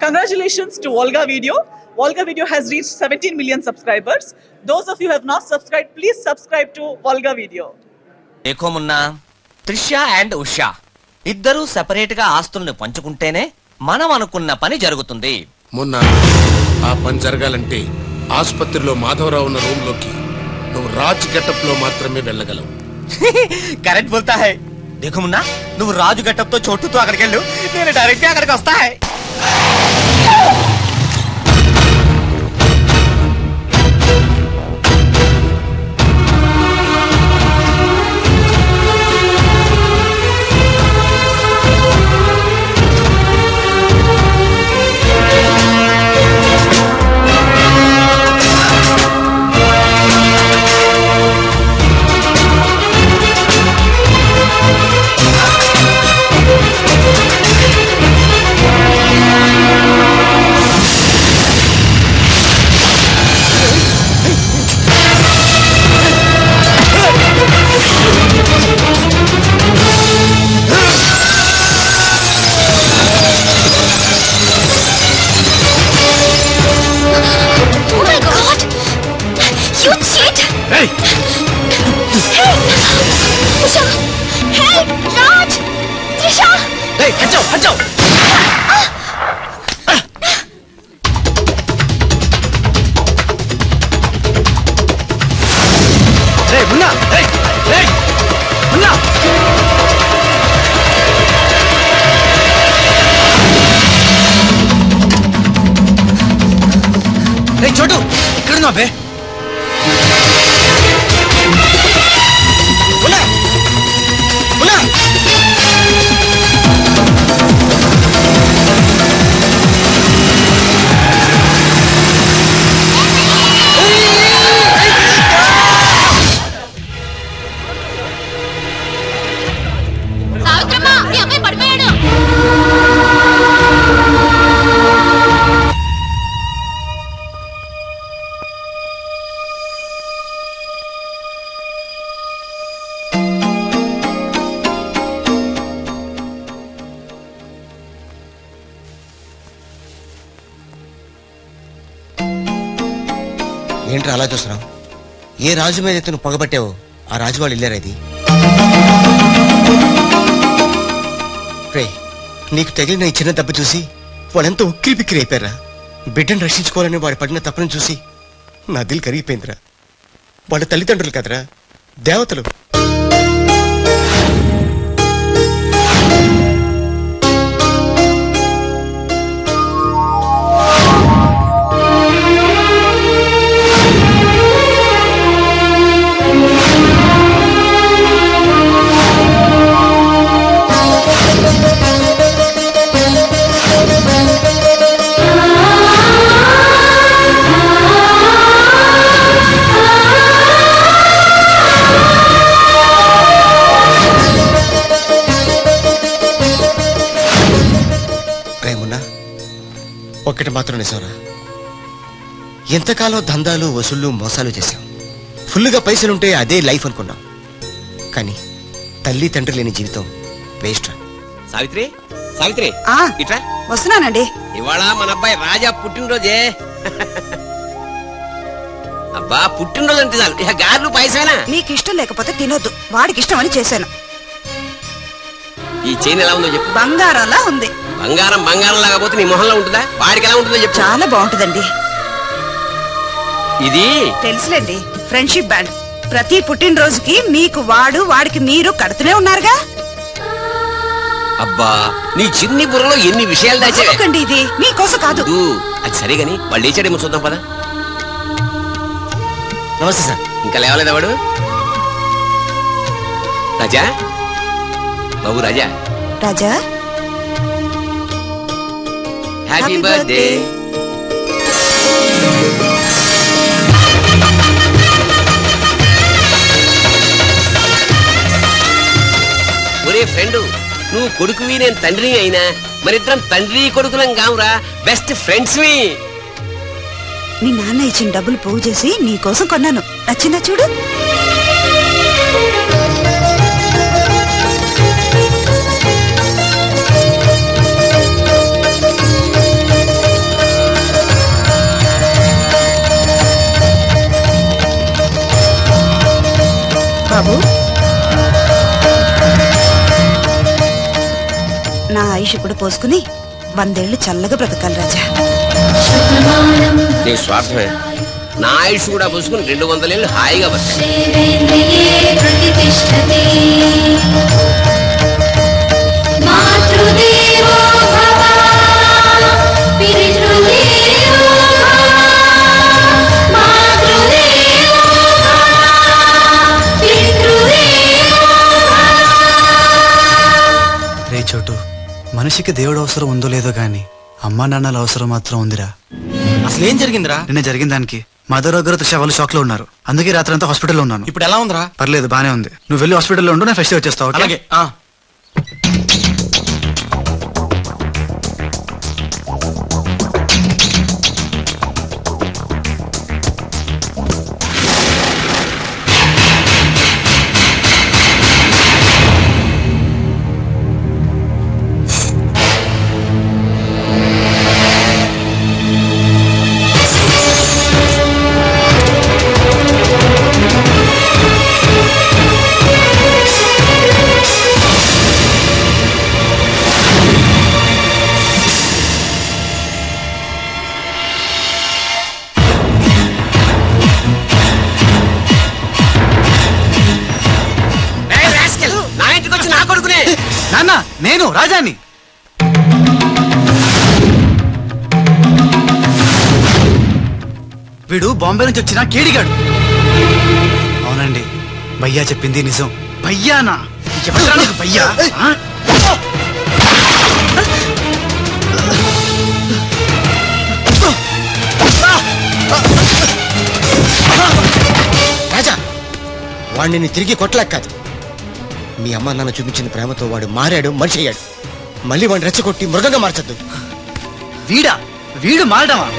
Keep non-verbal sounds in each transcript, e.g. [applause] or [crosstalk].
Congratulations to Volga Video. Volga Video has reached 17 million subscribers. Those of you who have not subscribed, please subscribe to Volga Video. ఏకో Munna Trisha and Usha ఇద్దరూ సెపరేట్గా ఆస్తుల్ని పంచుకుంటేనే మనం అనుకున్న పని జరుగుతుంది మొన్న ఆ పని జరగాలంటే ఆసుపత్రిలో మాధవరావు ఉన్న రూమ్లోకి నువ్వు రాజ్ గెటప్లో మాత్రమే వెళ్ళగలవు కరెక్ట్ బోల్తా హై దేఖో మున్నా నువ్వు రాజు గట్టప్తో చోటుతో అక్కడికి వెళ్ళు నేను డైరెక్ట్గా అక్కడికి వస్తా హై Oh! ఏయ్, హచ్చో, హచ్చో. ఏయ్, మున్నా, ఏయ్, ఏయ్, మున్నా. ఏయ్, చోటు ఇక్కడ బే ఏంట్రా అలా చూస్తున్నావు? ఏ రాజు మీద అయితే నువ్వు పగబట్టావో ఆ రాజు వాళ్ళు వెళ్ళారా ఇది? రే నీకు తగిలిన ఈ చిన్న దెబ్బ చూసి వాళ్ళెంత ఉక్కిరి బిక్కిరి అయిపోయారా? బిడ్డను రక్షించుకోవాలని వాడు పడిన తప్పని చూసి నా దిల్ కరిగిపోయిందిరా. వాళ్ళ తల్లిదండ్రులు కదరా దేవతలు. మాత్రం నిజంరా ఎంతకాలం దందాలు వసూళ్ళు మోసాలు చేశాం ఫుల్గా పైసలుంటే అదే లైఫ్ అనుకున్నాం కానీ తల్లి తండ్రి లేని జీవితం వేస్ట్ రా. సావిత్రి సావిత్రి ఆ ఇట్రా. వస్తున్నానండి. ఇవాళ మన అబ్బాయి రాజా పుట్టినరోజే. అబ్బా పుట్టినరోజు అంటే చాలు. ఇక గారెలు పైసేనా నీకు ఇష్టం లేకపోతే తినొద్దు. వాడికి ఇష్టం అని చేశాను. ఈ చైన్ ఎలా ఉందో చెప్పు. బంగారంలా ఉంది. బంగారం బంగారం లాగా పోతే నీ మొహంలో ఉంటుందా? వాడికి ఎలా ఉంటుందో చెప్పు. చాలా బాగుంటుందండి. ఇది? తెలుసులేండి ఫ్రెండ్షిప్ బ్యాండ్ ప్రతి పుట్టినరోజుకి మీకు వాడు వాడికి మీరు కడుతూనే ఉన్నారుగా? అబ్బా నీ చిన్ని బుర్రలో ఎన్ని విషయాలు దాచావే? ఎందుకండి ఇది? మీకోసం కాదు. ఊ, అది సరే గాని వాళ్ళు లేచాడేమో చూద్దాం పదా. నమస్తే సార్. ఇంకా లేవలేదా వాడు? రాజా? బాబు రాజా? రాజా? Happy birthday. ఒరే ఫ్రెండ్ నువ్వు కొడుకువి నేను తండ్రి అయినా మరిద్దరం తండ్రి కొడుకులం కావురా బెస్ట్ ఫ్రెండ్స్ వి మీ నాన్న ఇచ్చిన డబ్బులు పోగు చేసి నీకోసం కొన్నాను. నచ్చిందా చూడు? బాబు. నా ఆయుష్ కూడా పోసుకుని వందేళ్ళు చల్లగా బ్రతకాలి రాజా. నీ స్వార్థమే. నా ఆయుష్ కూడా పోసుకుని రెండు వందల ఏళ్ళు హాయిగా బతకాలి మనిషికి దేవుడు అవసరం ఉందో లేదో గాని అమ్మా నాన్నల అవసరం మాత్రం ఉందిరా. అసలు ఏం జరిగిందిరా? నిన్న జరిగిన దానికి మదర్ గారు తుషా వాళ్ళు షాక్లో ఉన్నారు. అందుకే రాత్రి అంతా హాస్పిటల్లో ఉన్నాను. ఇప్పుడు ఎలా ఉందిరా? పర్లేదు బానే ఉంది. నువ్వు వెళ్ళి హాస్పిటల్లో ఉండు నేను ఫెస్ట్ వచ్చేస్తావు? అలాగే నేను రాజాని. వీడు బాంబే నుంచి వచ్చిన కేడిగాడు. అవునండి భయ్యా చెప్పింది నిజం. భయ్యానా? ఎవడ్రా నీకు భయ్యా? రాజా వాడిని నీ తిరిగి కొట్టలేక కాదు. మీ అమ్మ నాన్న చూపించిన ప్రేమతో వాడు మారాడు మనిషి అయ్యాడు మళ్ళీ వాడిని రెచ్చగొట్టి మృగంగా మార్చద్దు. వీడా? వీడు మారడమా?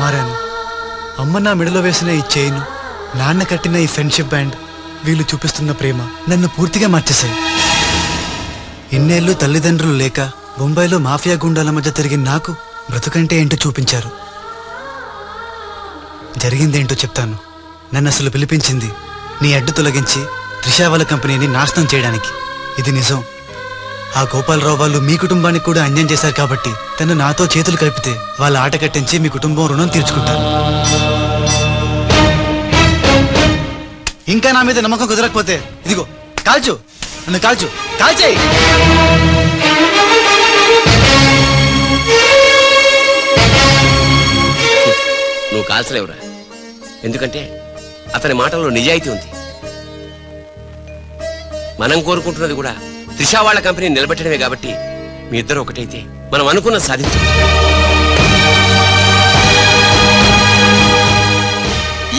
మారాను. అమ్మ నా మెడలో వేసిన ఈ చైన్ నాన్న కట్టిన ఈ ఫ్రెండ్షిప్ బ్యాండ్ వీళ్ళు చూపిస్తున్న ప్రేమ నన్ను పూర్తిగా మార్చేశాయి. ఇన్నేళ్ళు తల్లిదండ్రులు లేక బొంబాయిలో మాఫియా గుండాల మధ్య తిరిగిన నాకు బ్రతుకంటే ఏంటో చూపించారు. జరిగిందేంటో చెప్తాను. నన్ను అసలు పిలిపించింది నీ అడ్డు తొలగించి త్రిషావల కంపెనీని నాశనం చేయడానికి. ఇది నిజం. ఆ గోపాలరావు వాళ్ళు మీ కుటుంబానికి కూడా అన్యాయం చేశారు కాబట్టి తను నాతో చేతులు కలిపితే వాళ్ళ ఆట కట్టించి మీ కుటుంబం రుణం తీర్చుకుంటాను ఇంకా నా మీద నమ్మకం కుదరకపోతే ఇదిగో కాల్చు. నన్ను కాల్చు. కాల్చేయి. నువ్వు కాల్చలేవురా. ఎందుకంటే అతని మాటల్లో నిజాయితీ ఉంది. మనం కోరుకుంటున్నది కూడా త్రిషా వాళ్ళ కంపెనీ నిలబెట్టడమే కాబట్టి మీ ఇద్దరు ఒకటైతే మనం అనుకున్న సాధించు.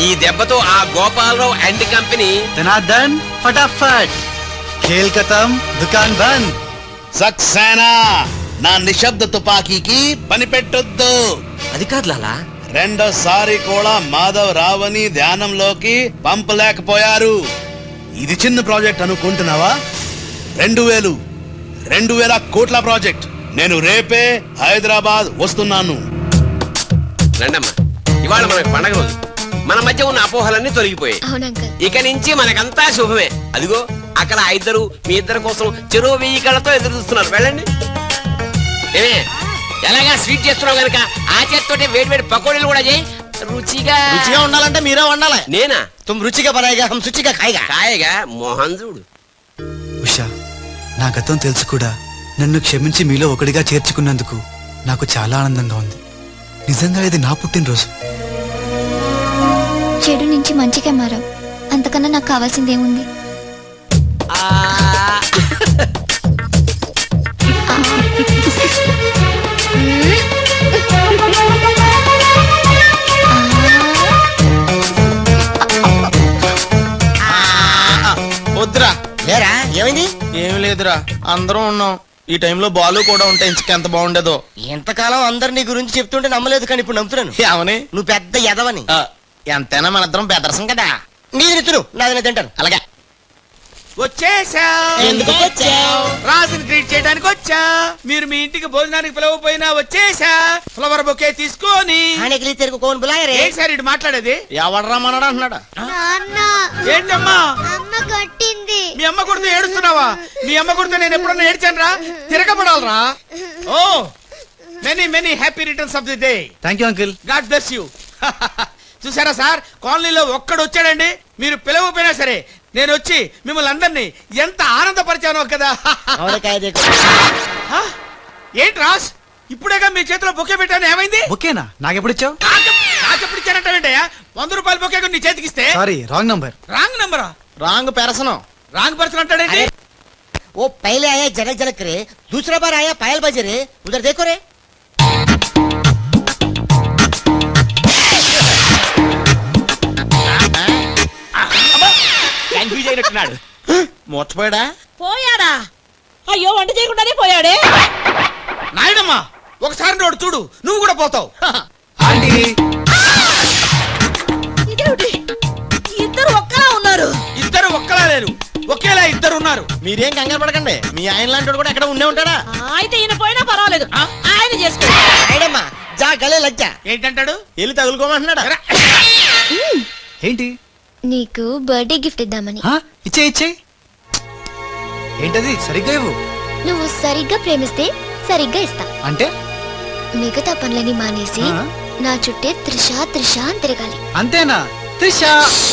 ఈ దెబ్బతో ఆ గోపాలరావు అండ్ కంపెనీ ధనార్దన్ ఫటాఫట్. ఖేల్ కథం దుకాన్ బంద్. సక్సేనా! నా నిశ్శబ్ద తుపాకీకి పని పెట్టొద్దు అది కాదు లాలా. రెండోసారి కూడా మాధవ్ రావని ధ్యానంలోకి పంపలేకపోయారు. ఇది చిన్న ప్రాజెక్ట్ అనుకుంటున్నావా? రెండు వేలు. రెండు వేల కోట్ల ప్రాజెక్ట్. నేను రేపే హైదరాబాద్ వస్తున్నాను. రండమ్మా ఇవాళ మనకి పండగ రోజు. మన మధ్య ఉన్న అపోహలన్నీ తొలగిపోయాయి. ఇక నుంచి మనకంతా శుభమే. అదిగో అక్కడ ఆ ఇద్దరు మీ ఇద్దరి కోసం చెరువు వెయ్యి కళ్ళతో ఎదురు చూస్తున్నారు. వెళ్ళండి. ఏమే ఎలాగా స్వీట్ చేస్తున్నావు గనుక? ఆ చేత్తోటే వేడి వేడి పకోడీలు కూడా చేయి. రుచిగా. రుచిగా ఉండాలంటే మీరే వండాలి. నేనా? తుమ్ రుచిగా హం శుచిగా ఖాయిగా. కాయగా మోహన్ చూడు. ఉషా నా గతం తెలుసు కూడా. నన్ను క్షమించి మీలో ఒకటిగా చేర్చుకున్నందుకు నాకు చాలా ఆనందంగా ఉంది. నిజంగా ఇది నా పుట్టినరోజు. చెడు నుంచి మంచిగా మారావు. అంతకన్నా నాకు కావాల్సిందేముంది? ఆ, లేదురా అందరం ఉన్నాం. ఈ టైంలో బాలు కూడా ఉంటే ఇంకెంత బాగుండేదో. ఎంతకాలం అందరు నీ గురించి చెప్తుంటే నమ్మలేదు కానీ ఇప్పుడు నమ్ముతున్నాను. ఏమని నువ్వు పెద్ద ఎదవని ఎంతైనా మన ఇద్దరం బెదరసం కదా. నీది తిను నాది తింటాను. అలాగే. వచ్చేసా ఎందుకు వచ్చావ్? రాజుని గ్రీట్ చేయడానికి వచ్చా. మీరు మీ ఇంటికి భోజనానికి పిలవపోయినా వచ్చేసా ఫ్లవర్ బొకే తీసుకొని. ఏంటి సార్ ఇటు మాట్లాడేది? ఎవడు రమ్మన్నాడు అంటున్నాడు? ఏంటమ్మా? అమ్మ కొట్టింది. మీ అమ్మ కొడుతూ ఏడుస్తున్నావా? మీ అమ్మ కొడుతూ నేను ఎప్పుడన్నా ఏడ్చాను రా తిరగబడాలరా. ఓ many many happy returns of the day thank you uncle God bless you చూసారా సార్? కాలనీలో ఒక్కడు వచ్చాడండి. మీరు పిలవకపోయినా సరే నేను వచ్చి మిమ్మల్ని అందరినీ ఎంత ఆనందపరిచానో కదా [laughs] హ? ఏంటి రాస్ ఇప్పుడేగా మీ చేతిలో బొకే పెట్టాను ఏమైంది ఓకేనా నాకెప్పుడు ఇచ్చావు నాకెప్పుడు ఇచ్చానంటావేంటయ్యా వంద రూపాయల బొకే నీ చేతికి ఇస్తే సారీ రాంగ్ నంబర్ రాంగ్ నంబరా రాంగ్ పెరసనం రాంగ్ పర్సన్ అంటాడేంటి वो पहले आया जनक जनक रे दूसरा बार आया पायल बजे रे उधर देखो रे కన్ఫ్యూజ్ అయినట్టున్నాడు మూతపోయాడా? పోయాడా? అయ్యో వంట చేయకుండానే పోయాడే. నాయనమ్మా ఒకసారి నోడు చూడు నువ్వు కూడా పోతావు. ఇద్దరు ఒక్కలా ఉన్నారు. ఇద్దరు ఒక్కలా లేరు. ఒకేలా ఇద్దరు ఉన్నారు. మీరేం కంగారు పడకండి. మీ ఆయన లాంటి కూడా ఎక్కడ ఉండే ఉంటాడా? అయితే ఈయన పోయినా పర్వాలేదు. ఆయన చేసుకో. నాయనమ్మా జా గలే లజ్జ. ఏంటంటాడు? వెళ్ళి తగులుకోమంటున్నాడా? ఏంటి? నీకు బర్త్డే గిఫ్ట్ ఇద్దామని? ఇచ్చే ఇచ్చే. ఏంటది? సరిగ్గా ఇవ్వు. నువ్వు సరిగ్గా ప్రేమిస్తే సరిగ్గా ఇస్తా. అంటే? మిగతా పనులని మానేసి? నా చుట్టే త్రిష త్రిష అని తిరగాలి. అంతేనా? త్రిష!